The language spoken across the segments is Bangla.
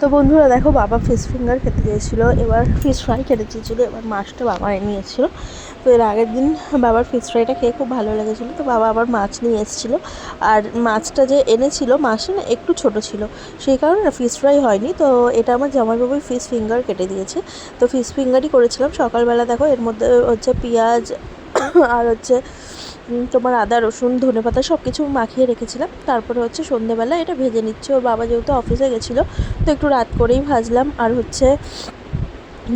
তো বন্ধুরা দেখো বাবা ফিশ ফিঙ্গার খেতে চেয়েছিলো এবার ফিশ ফ্রাই খেতে চেয়েছিলো, এবার মাছটা বাবা নিয়ে এসেছিল তো এর আগের দিন বাবার ফিশ ফ্রাইটা খেয়ে খুব ভালো লেগেছিলো। তো বাবা আবার মাছ নিয়ে এসেছিল। আর মাছটা যে এনেছিল, মাছটা না একটু ছোট ছিল, সেই কারণে না ফিশ ফ্রাই হয়নি। তো এটা আমার জামাইবাবুই ফিশ ফিঙ্গার কেটে দিয়েছে। তো ফিশ ফিঙ্গারই করেছিলাম। সকালবেলা দেখো এর মধ্যে হচ্ছে পেঁয়াজ আর হচ্ছে তোমার আদা, রসুন ধনে পাতা সব কিছু মাখিয়ে রেখেছিলাম। তারপরে হচ্ছে সন্ধেবেলা এটা ভেজে নিচ্ছে। ওর বাবা যেহেতু অফিসে গেছিল, তো একটু রাত করেই ভাজলাম। আর হচ্ছে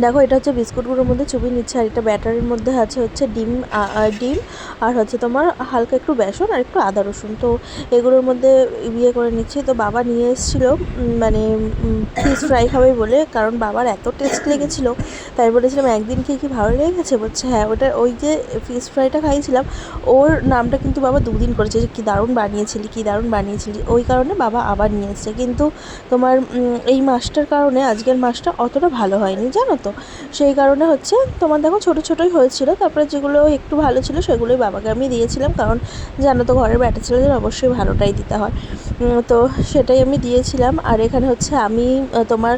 দেখো, এটা হচ্ছে বিস্কুটগুলোর মধ্যে চুবি নিচ্ছে, আর এটা ব্যাটারের মধ্যে আছে হচ্ছে ডিম ডিম, আর হচ্ছে তোমার হালকা একটু বেসন আর একটু আদা রসুন। তো এগুলোর মধ্যে ইয়ে করে নিচ্ছি। তো বাবা নিয়ে এসেছিল মানে ফিশ ফ্রাই খাবে বলে, কারণ বাবার এত টেস্ট লেগেছিলো। তাই বলেছিলাম, একদিন খেয়ে কি ভালো লেগেছে? বলছে হ্যাঁ ওটা ওই যে ফিশ ফ্রাইটা খাইয়েছিলাম ওর নামটা কিন্তু বাবা দুদিন করেছে, যে কী দারুণ বানিয়েছিলি, কী দারুণ বানিয়েছিলি। ওই কারণে বাবা আবার নিয়ে এসছে। কিন্তু তোমার এই মাছটার কারণে আজকের মাছটা অতটা ভালো হয়নি, জানো তো সেই কারণে হচ্ছে তোমার দেখো ছোটো ছোটোই হয়েছিল, তারপরে যেগুলো একটু ভালো ছিল সেগুলোই বাবাকে আমি দিয়েছিলাম, কারণ জানো তো ঘরের ব্যাটা ছেলেদের অবশ্যই ভালোটাই দিতে হয়। তো সেটাই আমি দিয়েছিলাম, আর এখানে হচ্ছে আমি তোমার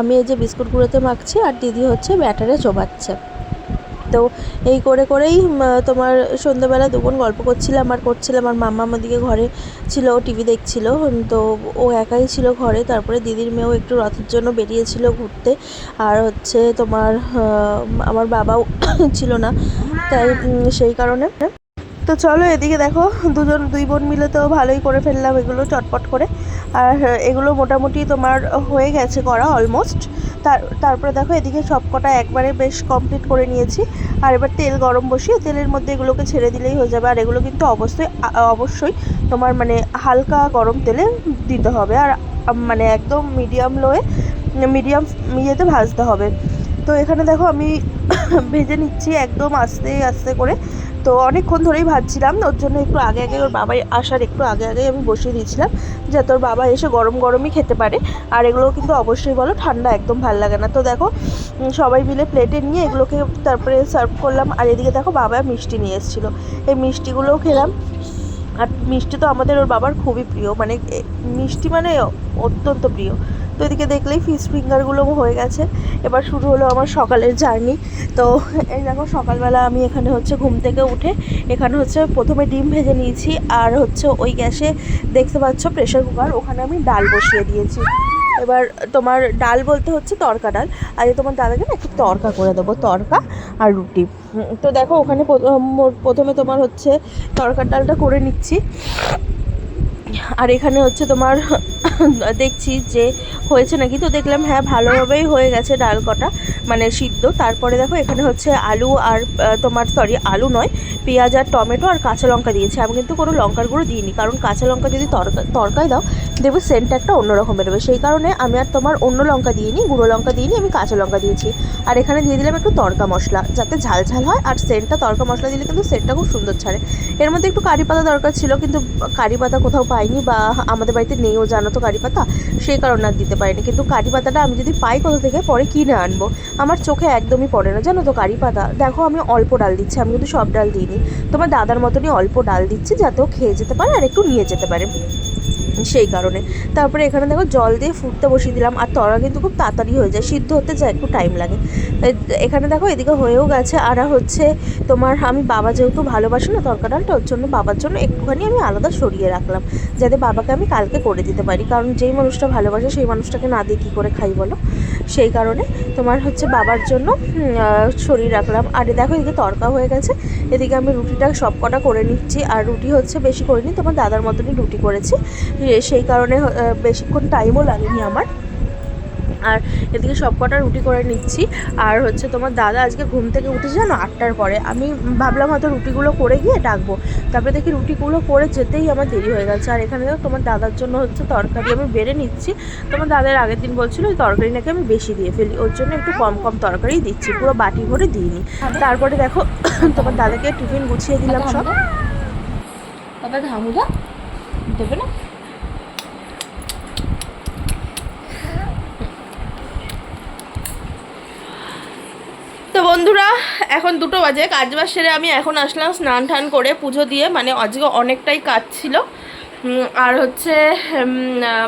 আমি এই যে বিস্কুটগুলোতে মাখছি, আর দিদি হচ্ছে ব্যাটারে চোবাচ্ছে। তো এই করে করেই তোমার সন্ধ্যেবেলা দুপুর গল্প করছিলাম আর করছিলাম। আর মাম্মা আমাদিকে ঘরে ছিল, ও টিভি দেখছিল। তো ও একাই ছিল ঘরে। তারপরে দিদির মেয়েও একটু রথের জন্য বেরিয়েছিল ঘুরতে। আর হচ্ছে তোমার আমার বাবাও ছিল না। তাই সেই কারণে। তো চলো এদিকে দেখো, দুজন, দুই বোন মিলে তো ভালোই করে ফেললাম এগুলো চটপট করে। আর এগুলো মোটামুটি তোমার হয়ে গেছে করা অলমোস্ট তার, তারপরে দেখো এদিকে সব কটা একবারে বেশ কমপ্লিট করে নিয়েছি। আর এবার তেল গরম বসিয়ে তেলের মধ্যে এগুলোকে ছেড়ে দিলেই হয়ে যাবে। আর এগুলো কিন্তু অবশ্যই অবশ্যই তোমার মানে হালকা গরম তেলে দিতে হবে। আর মানে একদম মিডিয়াম লোয়ে মিডিয়াম ইয়েতে ভাজতে হবে। তো এখানে দেখো আমি ভেজে নিচ্ছি একদম আস্তে আস্তে করে। তো অনেকক্ষণ ধরেই ভাজছিলাম, ওর জন্য একটু আগে আগে ওর বাবাই আসার একটু আগে আগে আমি বসিয়ে দিয়েছিলাম, যাতে ওর বাবা এসে গরম গরমই খেতে পারে। আর এগুলো কিন্তু অবশ্যই বলো, ঠান্ডা একদম ভালো লাগে না। তো দেখো সবাই মিলে প্লেটে নিয়ে এগুলোকে তারপরে সার্ভ করলাম। আর এদিকে দেখো বাবা মিষ্টি নিয়ে এসেছিল। এই মিষ্টিগুলোও খেলাম। আর মিষ্টি তো আমাদের ওর বাবার খুবই প্রিয়। মানে মিষ্টি মানে অত্যন্ত প্রিয়। তো এদিকে দেখলেই ফিশ ফিঙ্গারগুলো হয়ে গেছে। এবার শুরু হলো আমার সকালের জার্নি। তো এই দেখো, সকালবেলা আমি এখানে হচ্ছে ঘুম থেকে উঠে এখানে হচ্ছে প্রথমে ডিম ভেজে নিয়েছি আর হচ্ছে ওই গ্যাসে দেখতে পাচ্ছ প্রেশার কুকার ওখানে আমি ডাল বসিয়ে দিয়েছি। এবার তোমার ডাল বলতে হচ্ছে তরকা ডাল। আর তোমার দাদাকে না একটু তরকা করে দেবো, তরকা আর রুটি। তো দেখো, ওখানে প্রথমে তোমার হচ্ছে তরকার ডালটা করে নিচ্ছি। আর এখানে হচ্ছে তোমার, দেখছি যে হয়েছে নাকি? তো দেখলাম হ্যাঁ ভালোভাবেই হয়ে গেছে ডাল কটা মানে সিদ্ধ। তারপরে দেখো, এখানে হচ্ছে আলু আর তোমার সরি আলু নয়, পেঁয়াজ আর টমেটো আর কাঁচা লঙ্কা দিয়েছি। আমি কিন্তু কোনো লঙ্কার গুঁড়ো দিইনি, কারণ কাঁচা লঙ্কা যদি তরকা, তরকায় দাও দেখবে সেন্টটা একটা অন্যরকম বেরোবে। সেই কারণে আমি আর তোমার অন্য লঙ্কা দিইনি, গুঁড়ো লঙ্কা দিইনি, আমি কাঁচা লঙ্কা দিয়েছি। আর এখানে দিয়ে দিলাম একটু তরকা মশলা, যাতে ঝাল ঝাল হয়। আর সেন্টটা, তরকা মশলা দিলে কিন্তু সেন্টটা খুব সুন্দর ছাড়ে। এর মধ্যে একটু কারি পাতা দরকার ছিল, কিন্তু কারি পাতা কোথাও পাইনি বা আমাদের বাড়িতে নেইও জানো তো কারি পাতা, সেই কারণে আর দিতে পারিনি। কিন্তু কারি পাতাটা আমি যদি পাই কোথা থেকে, পরে কিনে আনব। আমার চোখে একদমই পড়ে না, জানো তো কারি পাতা। দেখো আমি অল্প ডাল দিচ্ছি, আমি কিন্তু সব ডাল দিইনি। তোমার দাদার মতনই অল্প ডাল দিচ্ছি, যাতে ও খেয়ে যেতে পারে আর একটু নিয়ে যেতে পারে। সেই কারণে। তারপরে এখানে দেখো জল দিয়ে ফুটতে বসিয়ে দিলাম, আর তরা কিন্তু খুব তাড়াতাড়ি হয়ে যায়, সিদ্ধ হতে যায়, একটু টাইম লাগে। এখানে দেখো এদিকে হয়েও গেছে, আর হচ্ছে তোমার আমি বাবা যেহেতু ভালোবাসি না তরকা ডালটা, ওর জন্য বাবার জন্য একটুখানি আমি আলাদা সরিয়ে রাখলাম, যাতে বাবাকে আমি কালকে করে দিতে পারি। কারণ যেই মানুষটা ভালোবাসে, সেই মানুষটাকে না দিয়ে কী করে খাই বলো? সেই কারণে তোমার হচ্ছে বাবার জন্য সরিয়ে রাখলাম। আর দেখো এদিকে তরকা হয়ে গেছে, এদিকে আমি রুটিটা সব কটা করে নিচ্ছি, আর রুটি হচ্ছে বেশি করিনি, তোমার দাদার মতনই রুটি করেছি। সেই কারণে বেশিক্ষণ টাইমও লাগেনি আমার আর এদিকে সব কটা রুটি করে নিচ্ছি আর হচ্ছে তোমার দাদা আজকে ঘুম থেকে উঠেছে জানো আটটার পরে আমি ভাবলাম হয়তো রুটিগুলো করে গিয়ে ডাকবো তারপরে দেখি রুটিগুলো করে যেতেই আমার দেরি হয়ে গেছে আর এখানে তোমার দাদার জন্য হচ্ছে তরকারি আমি বেড়ে নিচ্ছি তোমার দাদার আগের দিন বলছিল ওই তরকারি নাকি আমি বেশি দিয়ে ফেলি ওর জন্য একটু কম কম তরকারি দিচ্ছি পুরো বাটি ভরে দিইনি তারপরে দেখো তোমার দাদাকে টিফিন গুছিয়ে দিলাম সব বাবা ঘামুদা দেবে না তো বন্ধুরা, এখন দুটো বাজে, কাজ বাজ সেরে আমি এখন আসলাম স্নান টান করে পুজো দিয়ে মানে আজকে অনেকটাই কাজ ছিল। আর হচ্ছে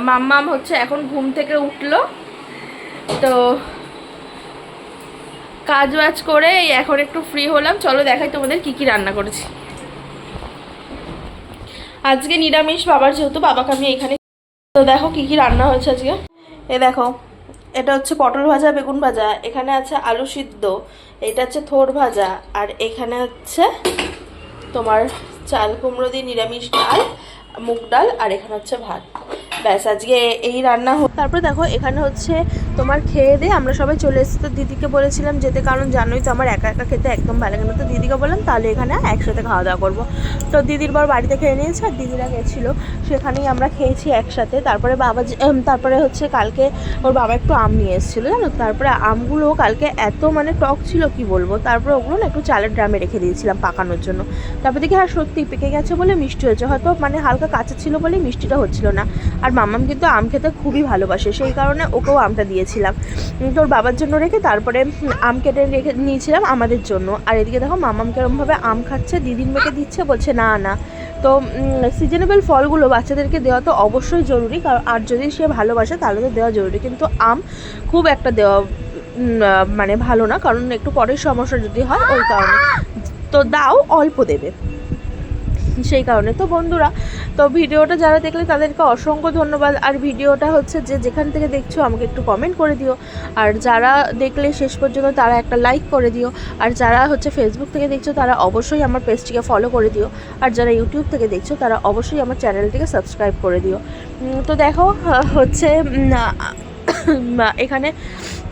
মাম্মাম হচ্ছে এখন ঘুম থেকে উঠল। তো কাজ বাজ করে এই এখন একটু ফ্রি হলাম। চলো দেখাই তোমাদের কি কি রান্না করেছি। আজকে নিরামিষ, বাবার যেহেতু, বাবাকে আমি এখানে তো দেখো কি কি রান্না হয়েছে আজকে। এ দেখো এটা হচ্ছে পটল ভাজা, বেগুন ভাজা, এখানে আছে আলু সিদ্ধ, এটা হচ্ছে থোর ভাজা, আর এখানে হচ্ছে তোমার চাল কুমড়ো দিয়ে নিরামিষ ডাল, মুগ ডাল, আর এখানে হচ্ছে ভাত। ব্যাস, আজকে এই রান্না তারপরে দেখো, এখানে হচ্ছে তোমার খেয়ে দিয়ে আমরা সবাই চলে এসেছি। তো দিদিকে বলেছিলাম যেতে, কারণ জানোই তো আমার একা একা খেতে একদম ভালো লাগে না। তো দিদিকে বললাম, তাহলে এখানে একসাথে খাওয়া দাওয়া করব। তো দিদির বর বাড়িতে খেয়ে নিয়েছে, আর দিদিরা গেছিল। সেখানেই আমরা খেয়েছি একসাথে। তারপরে বাবা তারপরে হচ্ছে কালকে ওর বাবা একটু আম নিয়ে এসেছিল, জানো? তারপরে আমগুলো কালকে এত মানে টক ছিল, কি বলব? তারপরে ওগুলো না একটু চালের ড্রামে রেখে দিয়েছিলাম পাকানোর জন্য। তারপর দেখি আর সত্যি পেকে গেছে বলে মিষ্টি হয়েছে। হয়তো মানে হালকা কাঁচা ছিল বলে মিষ্টিটা হচ্ছিল না। আর মামাম কিন্তু আম খেতে খুবই ভালোবাসে, সেই কারণে ওকেও আমটা দিয়েছিলাম। তোর বাবার জন্য রেখে তারপরে আম কেটে রেখে নিয়েছিলাম আমাদের জন্য। আর এদিকে দেখো মামাম কেরমভাবে আম খাচ্ছে, দিদির মেয়েকে দিচ্ছে, বলছে না না। তো সিজনেবল ফলগুলো বাচ্চাদেরকে দেওয়া তো অবশ্যই জরুরি, কারণ আর যদি সে ভালোবাসে তাহলে তো দেওয়া জরুরি। কিন্তু আম খুব একটা দেওয়া মানে ভালো না, কারণ একটু পরের সমস্যা যদি হয় ওই কারণে। তো দাও, অল্প দেবে। সেই কারণে তো বন্ধুরা তো ভিডিওটা যারা দেখলে তাদেরকে অসংখ্য ধন্যবাদ। আর ভিডিওটা হচ্ছে যে যেখান থেকে দেখছ আমাকে একটু কমেন্ট করে দিও। আর যারা দেখলে শেষ পর্যন্ত তারা একটা লাইক করে দিও। আর যারা হচ্ছে ফেসবুক থেকে দেখছ তারা অবশ্যই আমার পেজটিকে ফলো করে দিও। আর যারা ইউটিউব থেকে দেখছ তারা অবশ্যই আমার চ্যানেলটিকে সাবস্ক্রাইব করে দিও। তো দেখো হচ্ছে এখানে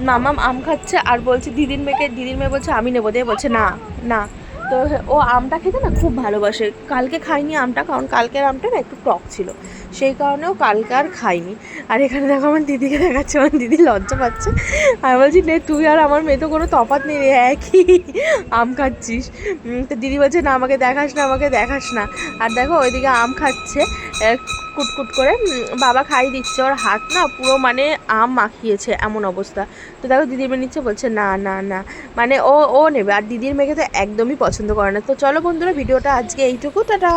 মামাম আম খাচ্ছে। আর বলছে, দিদির মেয়েকে, দিদির মেয়ে বলছে, আমি নেব। দিয়ে বলছে, না না। তো ও আমটা খেতে না খুব ভালোবাসে। কালকে খাইনি আমটা, কারণ কালকের আমটা না একটু টক ছিল। সেই কারণেও কালকে আর খাইনি। আর এখানে দেখো আমার দিদিকে দেখাচ্ছে, আমার দিদি লজ্জা পাচ্ছে। আমি বলছি, নে, তুই আর আমার মেয়ে তো কোনো তফাৎ নেই রে, একই আম খাচ্ছিস। তো দিদি বলছে, না, আমাকে দেখাস না, আমাকে দেখাস না। আর দেখো, ওইদিকে আম খাচ্ছে। কুটকুট করে বাবা খাই দিচ্ছে। ওর হাত না পুরো মানে আম মাখিয়েছে এমন অবস্থা। তো দেখো দিদির মেয়ে নিচ্ছে, বলছে, না না না। মানে ও ও নেবে। আর দিদির মেয়েকে তো একদমই পছন্দ করে না। তো চলো বন্ধুরা, ভিডিওটা আজকে এইটুকু। টাটা।